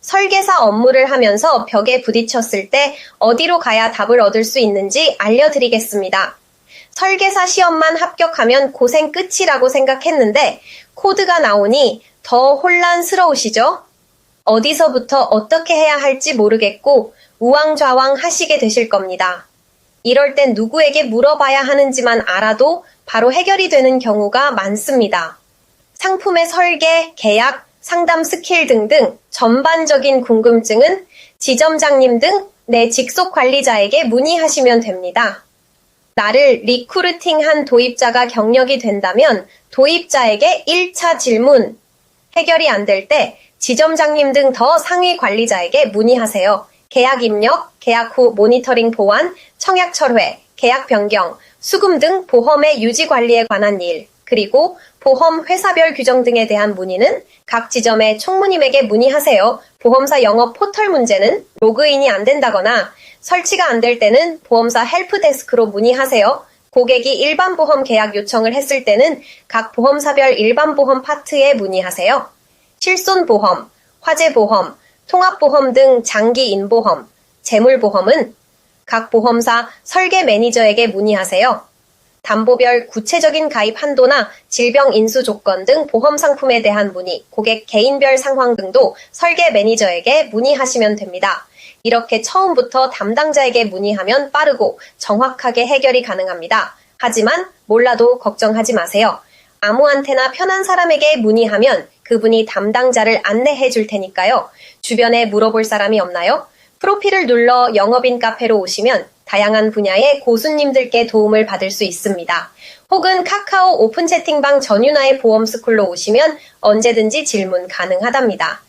설계사 업무를 하면서 벽에 부딪혔을 때 어디로 가야 답을 얻을 수 있는지 알려드리겠습니다. 설계사 시험만 합격하면 고생 끝이라고 생각했는데 코드가 나오니 더 혼란스러우시죠? 어디서부터 어떻게 해야 할지 모르겠고 우왕좌왕 하시게 되실 겁니다. 이럴 땐 누구에게 물어봐야 하는지만 알아도 바로 해결이 되는 경우가 많습니다. 상품의 설계, 계약, 상담 스킬 등등 전반적인 궁금증은 지점장님 등 내 직속 관리자에게 문의하시면 됩니다. 나를 리크루팅한 도입자가 경력이 된다면 도입자에게 1차 질문 해결이 안 될 때 지점장님 등 더 상위 관리자에게 문의하세요. 계약 입력, 계약 후 모니터링 보완, 청약 철회, 계약 변경, 수금 등 보험의 유지 관리에 관한 일, 그리고 보험 회사별 규정 등에 대한 문의는 각 지점의 총무님에게 문의하세요. 보험사 영업 포털 문제는 로그인이 안 된다거나 설치가 안 될 때는 보험사 헬프데스크로 문의하세요. 고객이 일반 보험 계약 요청을 했을 때는 각 보험사별 일반 보험 파트에 문의하세요. 실손 보험, 화재 보험, 통합 보험 등 장기 인보험, 재물 보험은 각 보험사 설계 매니저에게 문의하세요. 담보별 구체적인 가입 한도나 질병 인수 조건 등 보험 상품에 대한 문의, 고객 개인별 상황 등도 설계 매니저에게 문의하시면 됩니다. 이렇게 처음부터 담당자에게 문의하면 빠르고 정확하게 해결이 가능합니다. 하지만 몰라도 걱정하지 마세요. 아무한테나 편한 사람에게 문의하면 그분이 담당자를 안내해 줄 테니까요. 주변에 물어볼 사람이 없나요? 프로필을 눌러 영업인 카페로 오시면 다양한 분야의 고수님들께 도움을 받을 수 있습니다. 혹은 카카오 오픈 채팅방 전윤아의 보험 스쿨로 오시면 언제든지 질문 가능하답니다.